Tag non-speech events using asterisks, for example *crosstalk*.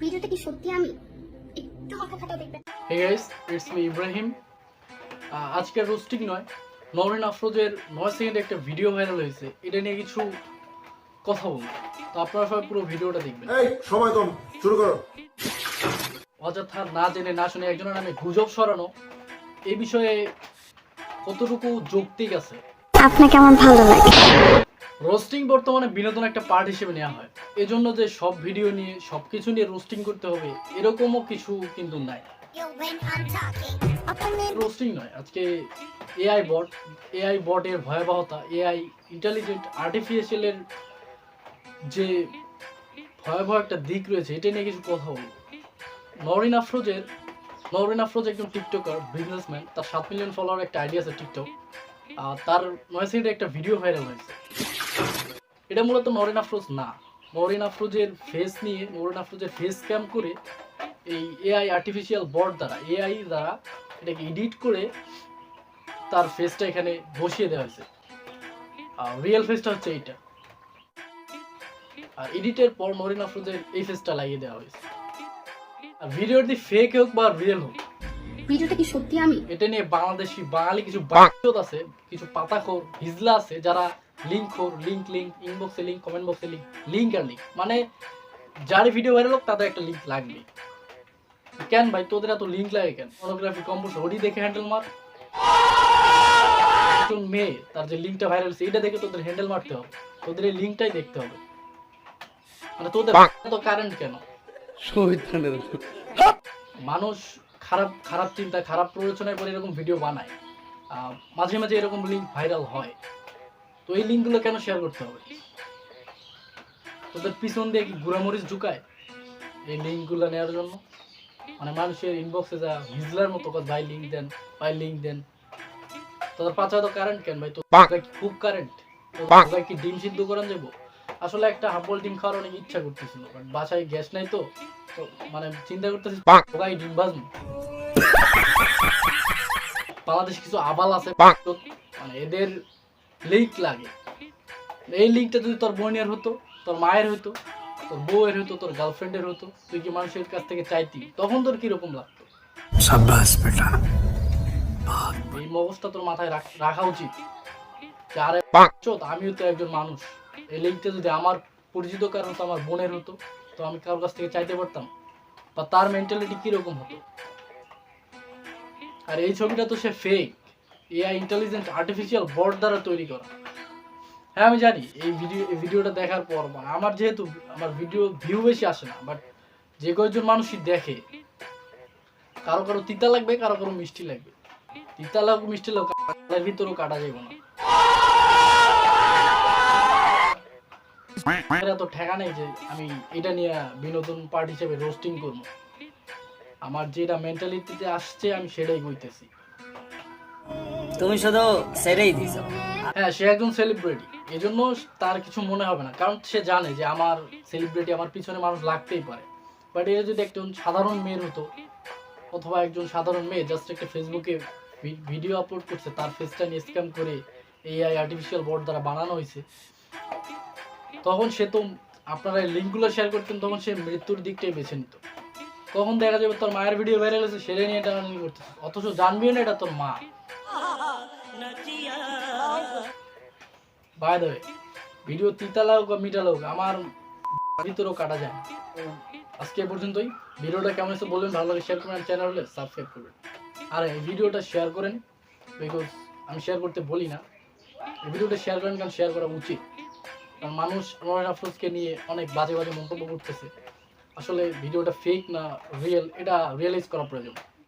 ভিডিওটা কি সত্যি আমি? একটু খাটাও দেখবেন। Hey guys it's me Ibrahim roasting নয় নরেন আফরোজের নয় সেকেন্ডে একটা ভিডিও ভাইরাল হয়েছে। এটা নিয়ে কিছু কথা বলব। তো আপনারা সবাই পুরো ভিডিওটা দেখবেন। এই সময় কম শুরু করো। অযথা না জেনে না শুনে একজনের নামে গুজব সরানো এই বিষয়ে কতটুকু যৌক্তিক আছে? আপনাকে আমার ভালো লাগে? রোস্টিং বর্তমানে বিনোদন একটা পার্ট হিসেবে নেওয়া হয়। এজন্য যে সব ভিডিও নিয়ে সব কিছু নিয়ে রোস্টিং করতে হবে এরকমও কিছু কিন্তু নাই। রোস্টিং নয় আজকে এআই বট এআই বটের ভয়াবহতা এআই ইন্টেলিজেন্ট আর্টিফিশিয়ালের যে ভয়াবহ একটা দিক রয়েছে এটা নিয়ে কিছু কথা বলব। নরিন আফরোজের নরিন আফরোজ একজন টিকটকার বিজনেসম্যান তার সাত মিলিয়ন ফলোয়ার একটা আইডিয়া আছে টিকটক আর তার নয় সেকেন্ডে একটা ভিডিও ভাইরাল হয়েছে। এটা মূলত নরিন আফরোজ না। নরিন আফরোজের ফেস নিয়ে নরিন আফরোজের ফেস ক্যাম করে এই এআই আর্টিফিশিয়াল বট দ্বারা এআই দ্বারা এটাকে এডিট করে তার ফেসটা এখানে বসিয়ে দেওয়া হয়েছে। আর রিয়েল ফেসটা হচ্ছে এইটা। আর এডিটের পর নরিন আফরোজের এই ফেসটা লাগিয়ে দেওয়া হয়েছে। আর ভিডিওটি ফেক হোক বা রিয়েল হোক। ভিডিওটা কি সত্যি আমি? এটা নিয়ে বাংলাদেশি বাঙালি কিছু বাচ্চত আছে কিছু পাতাখোর হিজলা আছে যারা লিঙ্ক খোর লিঙ্ক লিঙ্ক ইনবক্সে লিঙ্ক কমেন্ট বক্সে লিঙ্ক লিঙ্ক আর লিঙ্ক মানে যার ভিডিও ভাইরাল হোক তাদের একটা লিঙ্ক লাগবে কেন ভাই? তোদের এত লিঙ্ক লাগে কেন? ফটোগ্রাফি কম্পোজ ওডি দেখে হ্যান্ডেল মার। একজন মেয়ে তার যে লিঙ্কটা ভাইরাল হচ্ছে এটা দেখে তোদের হ্যান্ডেল মারতে হবে। তোদের এই লিঙ্কটাই দেখতে হবে। মানে তোদের এত কারেন্ট কেন? মানুষ খারাপ খারাপ চিন্তা খারাপ প্ররোচনায় পরে এরকম ভিডিও বানায়। আহ, মাঝে মাঝে এরকম লিঙ্ক ভাইরাল হয়। তো এই লিঙ্কগুলো কেন শেয়ার করতে হবে? তোদের পিছন দিয়ে কি গুড়ামরিচ ঢুকায়? এই লিঙ্কগুলো নেওয়ার জন্য? মানে মানুষের ইনবক্সে যা হিজলার মতো কথা ভাই লিঙ্ক দেন ভাই লিঙ্ক দেন। তোদের পাঁচা তো কারেন্ট কেন ভাই? তো খুব কারেন্ট কি ডিম সিদ্ধ করান যাব আসলে একটা হাফবল ডিম খাওয়ার অনেক ইচ্ছা করতেছিল বাট বাসায় গ্যাস নাই তো তো মানে চিন্তা করতেছি ভাই ডিম ভাজবো। *laughs* বাংলাদেশ কিছু আবাল আছে মানে এদের লিঙ্ক লাগে। এই লিঙ্কটা যদি তোর বোনের হতো তোর মায়ের হতো তোর বউয়ের হতো তোর গার্লফ্রেন্ডের হতো তুই কি মানুষের কাছ থেকে চাইতি? তখন তোর কীরকম লাগতো? এই মগজটা তোর মাথায় রাখা উচিত। আমিও তো একজন মানুষ। এই লিঙ্কটা যদি আমার পরিচিত কারণ হতো আমার বোনের হতো তো আমি কারোর কাছ থেকে চাইতে পারতাম? বা তার মেন্টালিটি কীরকম হতো? আর এই ছবিটা তো সে fake AI intelligent artificial bot দ্বারা তৈরি করা। হ্যাঁ আমি জানি, এই ভিডিও এই ভিডিওটা দেখার পর মানে আমার যেহেতু, আমার ভিডিও ভিউ বেশি আসে না বাট যে কয়েকজন মানুষই দেখে, কারও কারও তিতা লাগবে, কারও কারও মিষ্টি লাগবে। তিতা লাগ মিষ্টি লাগ তার ভিতরেও কাটা যাবে না। এরা তো ঠেকা নেই যে আমি এটা নিয়ে বিনোদন পার্ট হিসেবে রোস্টিং করব। আমার যেটা মেন্টালিটিতে আসছে, আমি সেটাই কইতেছি। তুমি শুধু সেরেই দিছো। হ্যাঁ সে একজন সেলিব্রিটি এজন্য তার কিছু মনে হবে না। কারণ সে জানে যে আমার সেলিব্রিটি আমার পিছনে মানুষ লাগতেই পারে। বাট এটা যদি একজন সাধারণ মেয়ের হতো, অথবা একজন সাধারণ মেয়ে জাস্ট একটা ফেসবুকে ভিডিও আপলোড করছে, তার ফেসটা নিয়ে স্ক্যাম করে এআই আর্টিফিশিয়াল বোর্ড দ্বারা বানানো হয়েছে, তখন সে তো আপনারা এই লিঙ্কগুলো শেয়ার করতেন, তখন সে মৃত্যুর দিকটাই বেছে নিত। তখন দেখা যাবে তোর মায়ের ভিডিও ভাইরাল হয়েছে, সেটা নিয়ে টানাটানি করতেছে। অথচ জানবিও না এটা তোর মা। বাই দ্য ভিডিও তিতা লাগুক বা মিঠা লাগুক আমার ভিতরেও কাটা যায় আজকে পর্যন্তই। ভিডিওটা কেমন হয়েছে বলবেন, ভালো লাগে শেয়ার করবেন চ্যানেল হলে সাবস্ক্রাইব করবেন। আর এই ভিডিওটা শেয়ার করেন বিকজ আমি শেয়ার করতে বলি না। এই ভিডিওটা শেয়ার করেন, কারণ শেয়ার করা উচিত। কারণ মানুষ রয়েন আফরোজকে নিয়ে অনেক বাজে বাজে মন্তব্য করতেছে। আসলে ভিডিওটা ফেক না রিয়েল এটা রিয়েলাইজ করা প্রয়োজন।